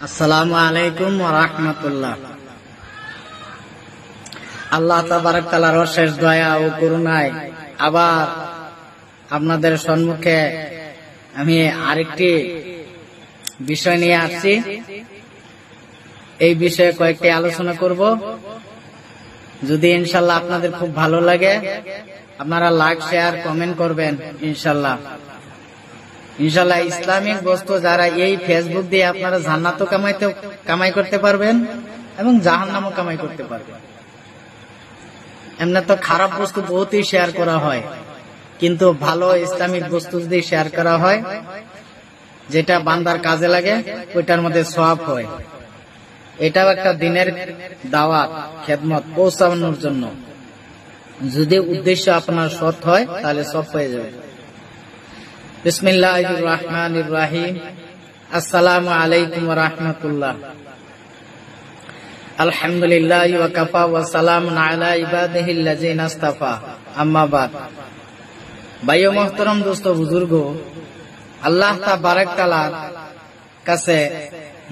আসসালামু আলাইকুম আল্লাহ তালার অশেষ দয়া ও করুণায় আবার আপনাদের সম্মুখে আমি আরেকটি বিষয় নিয়ে আসছি। এই বিষয়ে কয়েকটি আলোচনা করব। যদি ইনশাল্লাহ আপনাদের খুব ভালো লাগে, আপনারা লাইক, শেয়ার, কমেন্ট করবেন ইনশাল্লাহ ইনশাল্লাহ ইসলামিক বস্তু যারা এই ফেসবুক দিয়ে আপনারা জান্নাতও কামাইতে কামাই করতে পারবেন এবং জাহান্নামও কামাই করতে পারবেন। এমনি তো খারাপ বস্তু বহুতই শেয়ার করা হয়, কিন্তু ভালো ইসলামিক বস্তু যদি শেয়ার করা হয়, যেটা বান্দার কাজে লাগে, ওইটার মধ্যে সওয়াব হয়। এটাও একটা দিনের দাওয়াত, খেদমত, পৌঁছানোর জন্য। যদি উদ্দেশ্য আপনার সৎ হয়, তাহলে সব হয়ে যাবে। বিসমিল্লাহ রহমান রাহিম আসসালামু আলাইকুম রহমতুল্লাহ। আলহামদুলিল্লাহ ওয়াকাফা ওয়া সালামুন আলা আম্মা বাদ। দোস্ত, বুজুর্গ, আল্লাহ তাবারক কাছে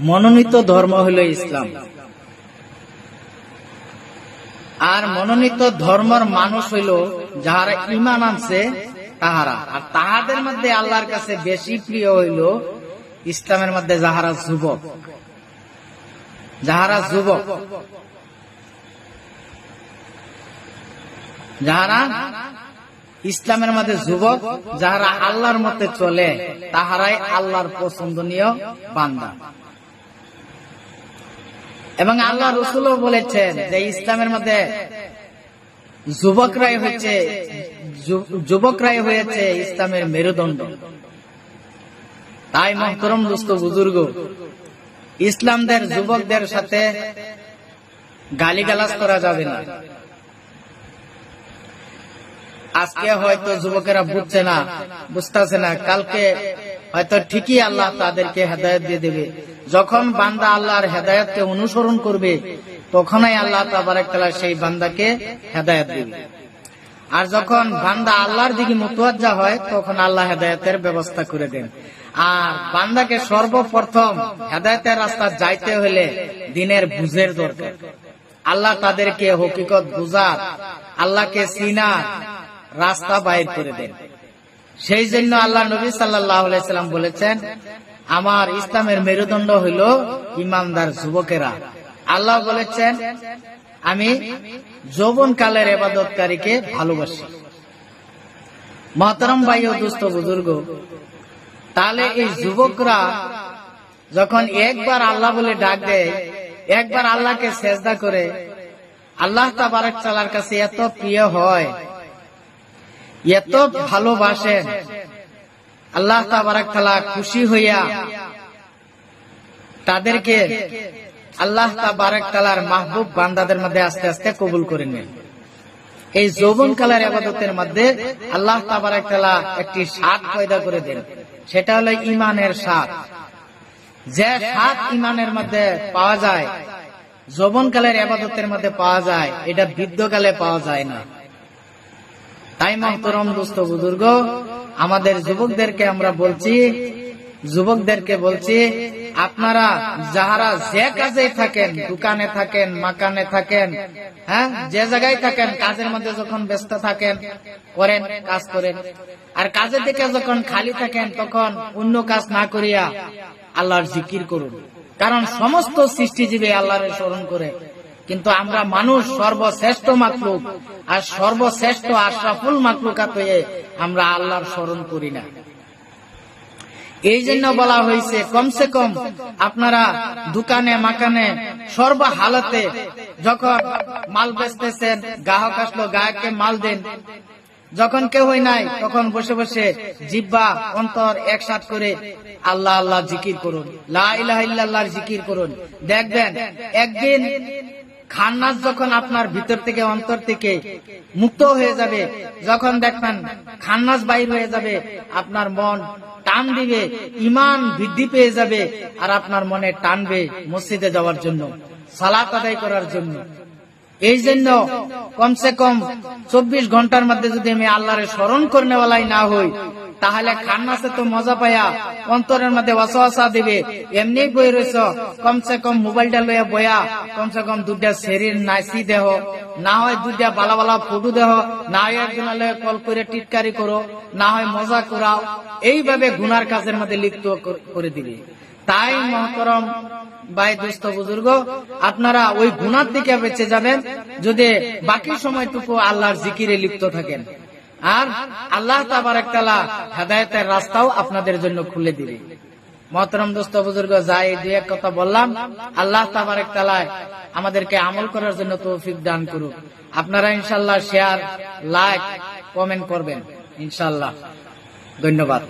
মনোনীত ধর্ম হলো ইসলাম। আর মনোনীত ধর্মের মানুষ হইল যাহারা ইমান আনছে তাহারা। আর তাহাদের মধ্যে আল্লাহর কাছে বেশি প্রিয় হইল ইসলামের মধ্যে যাহারা যুবক। যাহারা যুবক। যাহারা ইসলামের মধ্যে যুবক, যাহারা আল্লাহর মতে চলে, তাহারাই আল্লাহর পছন্দনীয় বান্দা। এবং আল্লাহ রসুলও বলেছেন যে ইসলামের মধ্যে যুবকরাই হচ্ছে যুবকরাই হয়েছে ইসলামের মেরুদণ্ড। তাই মহতরম দুস্থ বুজুর্গ, ইসলামদের যুবকদের সাথে গালিগালাজ করা যাবে না। আজকে হয়তো যুবকেরা বুঝছে না, বুঝতেছে না, কালকে হয়তো ঠিকই আল্লাহ তাদেরকে হেদায়ত দিয়ে দেবে। যখন বান্দা আল্লাহর হেদায়তকে অনুসরণ করবে, তখনই আল্লাহ তাবারাকাল্লাহ সেই বান্দাকে হেদায়ত দেবে। আর যখন বান্দা আল্লাহর দিকে মুতওয়াজ্জা হয়, তখন আল্লাহ হেদায়তের ব্যবস্থা করে দেন। আর বান্দাকে সর্বপ্রথম হেদায়তের রাস্তা যাইতে হলে দিনের বুঝের দরকার। আল্লাহ তাদেরকে হকিকত বুঝার, আল্লাহকে সিনার রাস্তা বাইর করে দেন। সেই জন্য আল্লাহ নবী সাল্লাম বলেছেন, আমার ইসলামের মেরুদণ্ড হইল ইমানদার যুবকেরা। আল্লাহ বলেছেন আমি যৌবন কালের এবাদতকারীকে ভালোবাসি। মহতরম ভাই ও দুস্থ বুজুর্গ, তাহলে এই যুবকরা যখন একবার আল্লাহ বলে ডাক দেয়, একবার আল্লাহকে চেষ্টা করে, আল্লাহ চালার কাছে এত প্রিয় হয়, এত ভালোবাসেন, আল্লাহ তাবারক তালা খুশি হইয়া তাদেরকে আল্লাহ তাবারক তালার মাহবুব বান্দাদের মধ্যে আস্তে আস্তে কবুল করে নেন। এই যৌবন কালের আবাদতের মধ্যে আল্লাহ তাবারক তালা একটি স্বাদ পয়দা করে দেন। সেটা হলো ইমানের স্বাদ। যে স্বাদ ইমানের মধ্যে পাওয়া যায়, যৌবন কালের আবাদতের মধ্যে পাওয়া যায়, এটা বৃদ্ধকালে পাওয়া যায় না। তাই মহতরম দুস্থ বুজুর্গ, আমাদের যুবকদেরকে আমরা বলছি, যুবকদেরকে বলছি আপনারা যাহারা যে কাজে থাকেন, দোকানে থাকেন, মাকানে থাকেন হ্যাঁ যে জায়গায় থাকেন, কাজের মধ্যে যখন ব্যস্ত থাকেন, করেন, কাজ করেন। আর কাজের দিকে যখন খালি থাকেন, তখন অন্য কাজ না করিয়া আল্লাহর জিকির করুন। কারণ সমস্ত সৃষ্টিজীবী আল্লাহরের স্মরণ করে। কিন্তু আমরা মানুষ সর্বশ্রেষ্ঠ মাকলুক আর সর্বশ্রেষ্ঠ আশরাফুল মাকলুকাত হয়ে আমরা আল্লাহর স্মরণ করি না। এই জন্য বলা হয়েছে, কমসে কম আপনারা দোকানে, মাকানে সর্ব হালতে যখন মাল বেচতেছেন, গ্রাহক আসলো, গ্রাহককে মাল দেন। যখন কেউ হয় নাই, তখন বসে বসে জিব্বা অন্তর একসাথ করে আল্লাহ আল্লাহ জিকির করুন। লাহ জিকির করুন। দেখবেন, একদিন খান্নাস যখন আপনার ভিতর থেকে, অন্তর থেকে মুক্ত হয়ে যাবে, যখন দেখবেন খান্নাস বাইর হয়ে যাবে, আপনার মন টান দিবে ইমান বৃদ্ধি পেয়ে যাবে, আর আপনার মনে টানবে মসজিদে যাওয়ার জন্য, সালাত আদায় করার জন্য। এই জন্য কমসে কম চব্বিশ ঘণ্টার মধ্যে যদি আমি আল্লাহরে স্মরণ করনেওয়ালাই না হই তাহলে খান্নাসে তো মজা পায়া। অন্তরের মধ্যে ওয়াসওয়াসা দিবে। এমনি বই রয়েছ কমসে কম মোবাইলটা লইয়া বয়া। কমসে কম দুটা শরীর নাইসি দেহ। না হয় দুটা বালা বালা ফটো দেহ। না হয় একজন কল করে টিটকারি করো। না হয় মজা করাও। এইভাবে গুনার কাজের মধ্যে লিপ্ত করে দিবে। তাই মহতরম ভাই দোস্ত বুজুর্গ, আপনারা ওই গুনার দিকে বেঁচে যাবেন। যদি বাকি সময়টুকু আল্লাহর জিকিরে লিপ্ত থাকেন। আর আল্লাহ তাআলা হেদায়তের রাস্তাও আপনাদের জন্য খুলে দিবে। মহতরম দোস্ত, বুজুর্গ, যাই দু এক কথা বললাম, আল্লাহ তাবারাক তালায় আমাদেরকে আমল করার জন্য তৌফিক দান করুক। আপনারা ইনশাল্লাহ শেয়ার লাইক কমেন্ট করবেন। ইনশাল্লাহ ধন্যবাদ।